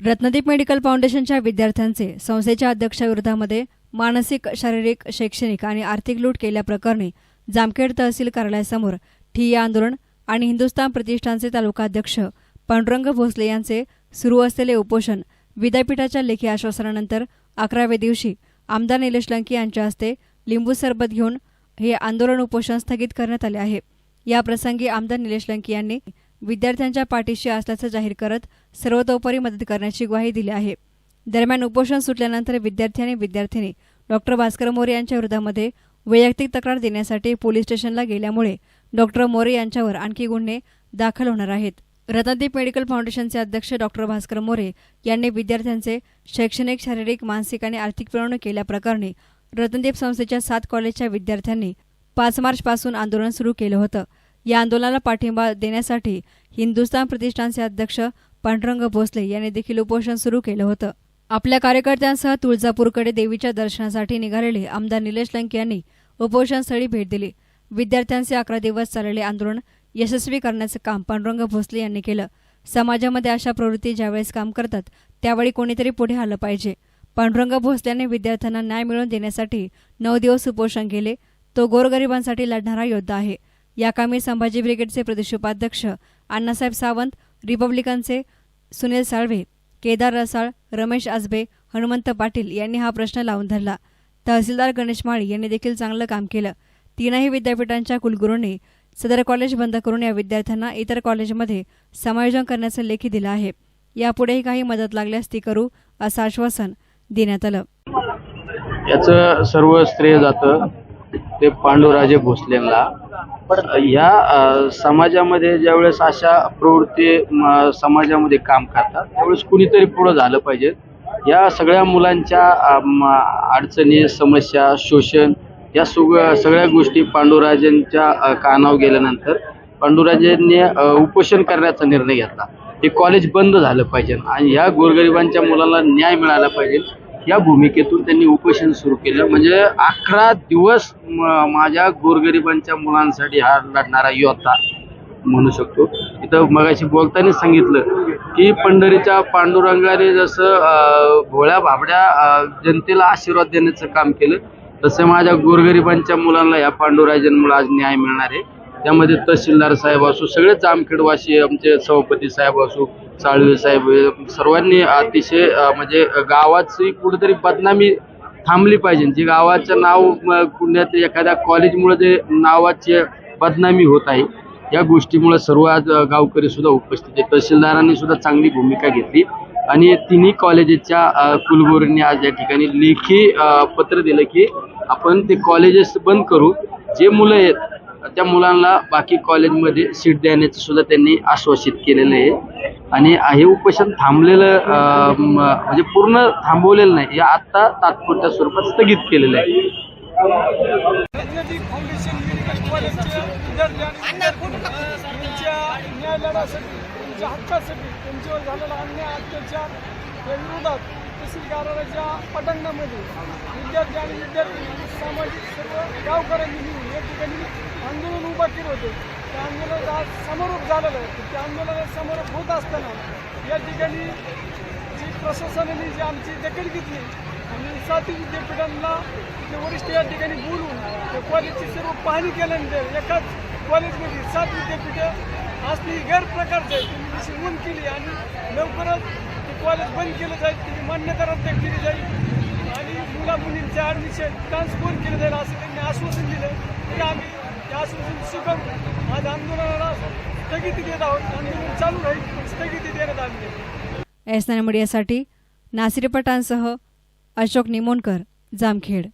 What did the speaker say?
Ratnadeep medical फाउंडेशनच्या विद्यार्थ्यांचे संस्थेच्या अध्यक्षाविरोधामध्ये मानसिक शारीरिक शैक्षणिक आणि आर्थिक लूट केल्याप्रकरणी जामखेड तहसील कार्यालयासमोर ठिय्या आंदोलन आणि हिंदुस्थान प्रतिष्ठानचे तालुकाध्यक्ष पांडुरंग भोसले यांचे सुरू असलेले उपोषण विद्यापीठाच्या लेखी आश्वासनानंतर अकराव्या दिवशी आमदार निलेश लंकी यांच्या हस्ते लिंबू सरबत घेऊन हे आंदोलन उपोषण स्थगित करण्यात आले आहे. याप्रसंगी आमदार निलेश लंकी यांनी विद्यार्थ्यांच्या पाठीशी असल्याचं जाहीर करत सर्वतोपरी मदत करण्याची ग्वाही दिली आहे. दरम्यान उपोषण सुटल्यानंतर विद्यार्थी आणि विद्यार्थिनी डॉक्टर भास्कर मोरे यांच्या विरोधामध्ये वैयक्तिक तक्रार देण्यासाठी पोलीस स्टेशनला गेल्यामुळे डॉक्टर मोरे यांच्यावर आणखी गुन्हे दाखल होणार आहेत. रत्नदीप मेडिकल फाउंडेशनचे अध्यक्ष डॉक्टर भास्कर मोरे यांनी विद्यार्थ्यांचे शैक्षणिक शारीरिक मानसिक आणि आर्थिक पिळवणूक केल्याप्रकरणी रत्नदीप संस्थेच्या सात कॉलेजच्या विद्यार्थ्यांनी पाच मार्चपासून आंदोलन सुरू केलं होतं. या आंदोलनाला पाठिंबा देण्यासाठी हिंदुस्थान प्रतिष्ठानचे अध्यक्ष पांडुरंग भोसले यांनी देखील उपोषण सुरू केलं होतं. आपल्या कार्यकर्त्यांसह तुळजापूरकडे देवीच्या दर्शनासाठी निघालेले आमदार निलेश लंके यांनी उपोषणस्थळी भेट दिली. विद्यार्थ्यांचे अकरा दिवस चाललेले आंदोलन यशस्वी करण्याचं काम पांडुरंग भोसले यांनी केलं. समाजामध्ये अशा प्रवृत्ती ज्यावेळेस काम करतात त्यावेळी कोणीतरी पुढे आलं पाहिजे. पांडुरंग भोसल्याने विद्यार्थ्यांना न्याय मिळवून देण्यासाठी नऊ दिवस उपोषण केले. तो गोरगरिबांसाठी लढणारा योद्धा आहे. या कामी संभाजी ब्रिगेडचे प्रदेश उपाध्यक्ष अण्णासाहेब सावंत रिपब्लिकनचे सुनील साळवे केदार रसाळ रमेश आजबे हनुमंत पाटील यांनी हा प्रश्न लावून धरला. तहसीलदार गणेश माळी यांनी देखील चांगलं काम केलं. तीनही विद्यापीठांच्या कुलगुरूंनी सदर कॉलेज बंद करून या विद्यार्थ्यांना इतर कॉलेजमध्ये समायोजन करण्याचं लेखी दिलं आहे. यापुढेही काही मदत लागल्यास ती करू असं आश्वासन देण्यात आलं. याचं सर्व श्रेय जातं. ते पांडुराजे भोसलेंना. या समाजामध्ये ज्यावेळेस अशा प्रवृत्ती समाजामध्ये काम करतात त्यावेळेस कुणीतरी पुढं झालं पाहिजे. या सगळ्या मुलांच्या अडचणी समस्या शोषण या सुग सगळ्या गोष्टी पांडुराजेंच्या कानावर गेल्यानंतर पांडुराजेंनी उपोषण करण्याचा निर्णय घेतला. हे कॉलेज बंद झालं पाहिजे आणि ह्या गोरगरिबांच्या मुलांना न्याय मिळाला पाहिजे. या भूमिकेतून त्यांनी उपोषण सुरू केलं. म्हणजे अकरा दिवस माझ्या गोरगरिबांच्या मुलांसाठी हा लढणारा योद्धा म्हणू शकतो. इथं मगाशी बोलताना सांगितलं की पंढरीच्या पांडुरंगाने जसं भोळ्या भाबड्या जनतेला आशीर्वाद देण्याचं काम केलं तसं माझ्या गोरगरिबांच्या मुलांना या पांडुराजांमुळे आज न्याय मिळणार आहे. त्यामध्ये तहसीलदार साहेब असो सगळे जामखेडवासी आमचे सभापती साहेब असो साळवे साहेब सर्वांनी अतिशय म्हणजे गावाची कुठेतरी बदनामी थांबली पाहिजे. जी गावाचं नाव पुण्यात एखाद्या कॉलेजमुळे जे नावाची बदनामी होत आहे या गोष्टीमुळे सर्व आज गावकरी सुद्धा उपस्थित आहे तहसीलदारांनी सुद्धा चांगली भूमिका घेतली. आणि तिन्ही कॉलेजेसच्या कुलगुरूंनी आज या ठिकाणी लेखी पत्र दिलं की आपण ते कॉलेजेस बंद करू. जे मुलं आहेत त्या मुलांना बाकी कॉलेजमध्ये सीट देण्याचं सुद्धा त्यांनी आश्वासित केलेलं आहे. आणि हे उपोषण थांबलेलं म्हणजे पूर्ण थांबवलेलं नाही हे आत्ता तात्पुरत्या स्वरूपात स्थगित केलेलं आहे. विद्यार्थ्यांनी तहसील कार्यालयाच्या पटांगणामध्ये विद्यार्थी आणि विद्यार्थी सामाजिक सर्व गावकऱ्यांनी मिळून या ठिकाणी आंदोलन उभा केलं होतं. त्या आंदोलनाचा आज समारोप झालेलं आहे. त्या आंदोलनात समारोप होत असताना या ठिकाणी जी प्रशासनाने जी आमची दखल घेतली आणि सातही विद्यापीठांना ते वरिष्ठ या ठिकाणी बोलून त्या कॉलेजची सर्व पाहणी केल्यानंतर एकाच कॉलेजमध्ये सात विद्यापीठं असली गैरप्रकारचे त्यांनी जशी नोंद केली आणि लवकरच कॉलेज बंद केलं जाईल त्याची मान्यता रद्द केली जाईल. आणि मुला मुलींचे ॲडमिशन ट्रान्सफर केलं जाईल असं त्यांनी आश्वासन दिलं. तरी आम्ही ते आश्वासन स्वीकारून आज आंदोलनाला स्थगिती देत आहोत. आंदोलन चालू राहील स्थगिती देण्यात आली आहे. एस नाईन मीडियासाठी नासिर पटांसह अशोक निमोणकर जामखेड.